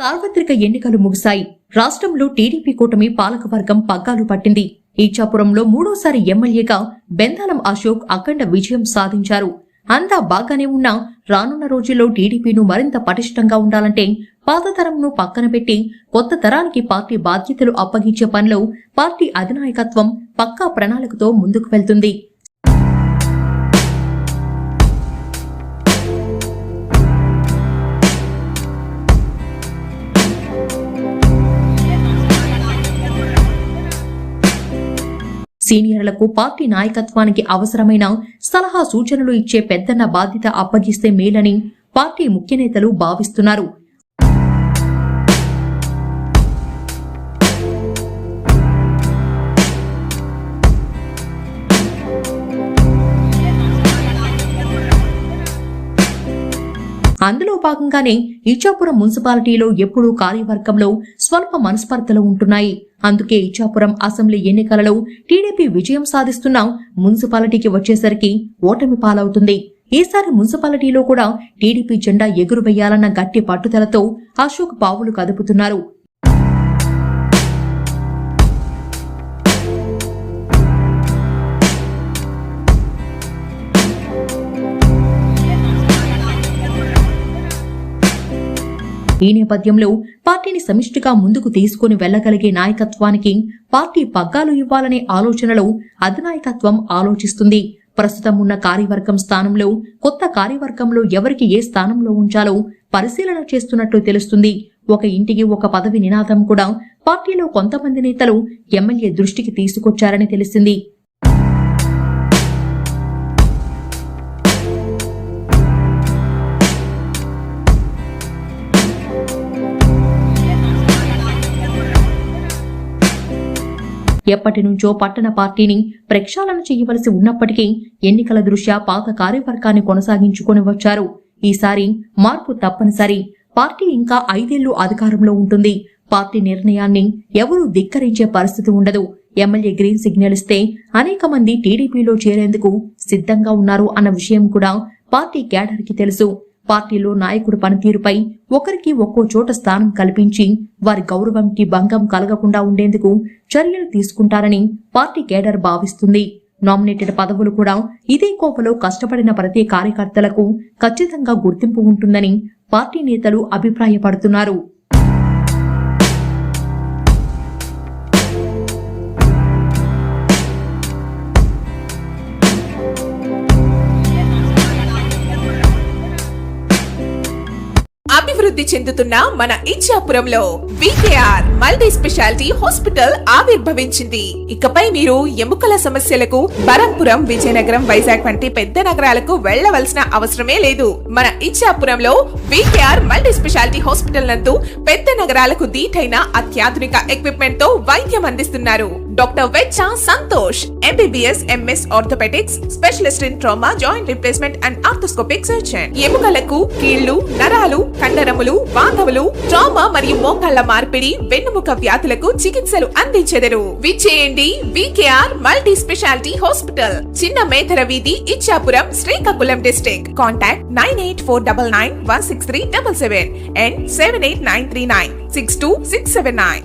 సార్వత్రిక ఎన్నికలు ముగిశాయి. రాష్ట్రంలో టీడీపీ కూటమి పాలకవర్గం పగ్గాలు పట్టింది. ఈచాపురంలో మూడోసారి ఎమ్మెల్యేగా బెందాలం అశోక్ అఖండ విజయం సాధించారు. అంతా బాగానే ఉన్నా రానున్న రోజుల్లో టీడీపీను మరింత పటిష్టంగా ఉండాలంటే పాత తరంను పక్కన పెట్టి కొత్త తరానికి పార్టీ బాధ్యతలు అప్పగించే పనిలో పార్టీ అధినాయకత్వం పక్కా ప్రణాళికతో ముందుకు వెళ్తుంది. సీనియర్లకు పార్టీ నాయకత్వానికి అవసరమైన సలహా సూచనలు ఇచ్చే పెద్దన్న బాధ్యత అప్పగిస్తే మేలని పార్టీ ముఖ్య నేతలు భావిస్తున్నారు. అందులో భాగంగానే ఇచ్చాపురం మున్సిపాలిటీలో ఎప్పుడూ కార్యవర్గంలో స్వల్ప మనస్పర్ధలు ఉంటున్నాయి. అందుకే ఇచ్చాపురం అసెంబ్లీ ఎన్నికలలో టీడీపీ విజయం సాధిస్తున్న మున్సిపాలిటీకి వచ్చేసరికి ఓటమి పాలవుతుంది. ఈసారి మున్సిపాలిటీలో కూడా టీడీపీ జెండా ఎగురువేయాలన్న గట్టి పట్టుదలతో అశోక్ పావులు కదుపుతున్నారు. ఈ నేపథ్యంలో పార్టీని సమిష్టిగా ముందుకు తీసుకుని వెళ్ళగలిగే నాయకత్వానికి పార్టీ పగ్గాలు ఇవ్వాలనే ఆలోచనలో అధినాయకత్వం ఆలోచిస్తుంది. ప్రస్తుతం ఉన్న కార్యవర్గం స్థానంలో కొత్త కార్యవర్గంలో ఎవరికి ఏ స్థానంలో ఉంచాలో పరిశీలన చేస్తున్నట్లు తెలుస్తుంది. ఒక ఇంటికి ఒక పదవి నినాదం కూడా పార్టీలో కొంతమంది నేతలు ఎమ్మెల్యే దృష్టికి తీసుకొచ్చారని తెలిసింది. ఎప్పటి నుంచో పట్టణ పార్టీని ప్రక్షాళన చేయవలసి ఉన్నప్పటికీ ఎన్నికల దృష్ట్యా పాత కార్యవర్గాన్ని కొనసాగించుకొని వచ్చారు. ఈసారి మార్పు తప్పనిసరి. పార్టీ ఇంకా ఐదేళ్ళు అధికారంలో ఉంటుంది. పార్టీ నిర్ణయాన్ని ఎవరూ ధిక్కరించే పరిస్థితి ఉండదు. ఎమ్మెల్యే గ్రీన్ సిగ్నల్ ఇస్తే అనేక మంది టీడీపీలో చేరేందుకు సిద్ధంగా ఉన్నారు అన్న విషయం కూడా పార్టీ క్యాడర్కి తెలుసు. పార్టీలో నాయకుడు పనితీరుపై ఒకరికి ఒక్కో చోట స్థానం కల్పించి వారి గౌరవంకి భంగం కలగకుండా ఉండేందుకు చర్యలు తీసుకుంటారని పార్టీ కేడర్ భావిస్తుంది. నామినేటెడ్ పదవులు కూడా ఇదే కోపలో కష్టపడిన ప్రతి కార్యకర్తలకు ఖచ్చితంగా గుర్తింపు ఉంటుందని పార్టీ నేతలు అభిప్రాయపడుతున్నారు. అభివృద్ధి చెందుతున్న మన ఇచ్చాపురంలో వికేఆర్ మల్టీ స్పెషాలిటీ హాస్పిటల్ ఆవిర్భవించింది. ఇకపై మీరు ఎముకల సమస్యలకు బరంపురం విజయనగరం వైజాగ్ వంటి పెద్ద నగరాలకు వెళ్ళవలసిన అవసరమే లేదు. మన ఇచ్చాపురంలో వికేఆర్ మల్టీ స్పెషాలిటీ హాస్పిటల్ నందు పెద్ద నగరాలకు దీటైన అత్యాధునిక ఎక్విప్మెంట్తో వైద్యం అందిస్తున్నారు. Doctor Vechcha Santosh MBBS MS orthopaedics specialist in trauma joint replacement and arthroscopic surgeon ఎముకలకు కీళ్ళు నరాలు కండరములు వాతవులు ట్రామా మరియు మోకాళ్ళ మార్పిడి వెన్నుముక వ్యాధులకు చికిత్సలు అందించెదరు. విచ్చేయండి వికేఆర్ మల్టీ స్పెషాలిటీ హాస్పిటల్. చిన్న మేధర వీధి Ichchapuram Srikakulam district. Contact nine eight four double nine one six three double seven and seven eight nine three nine six two six seven nine.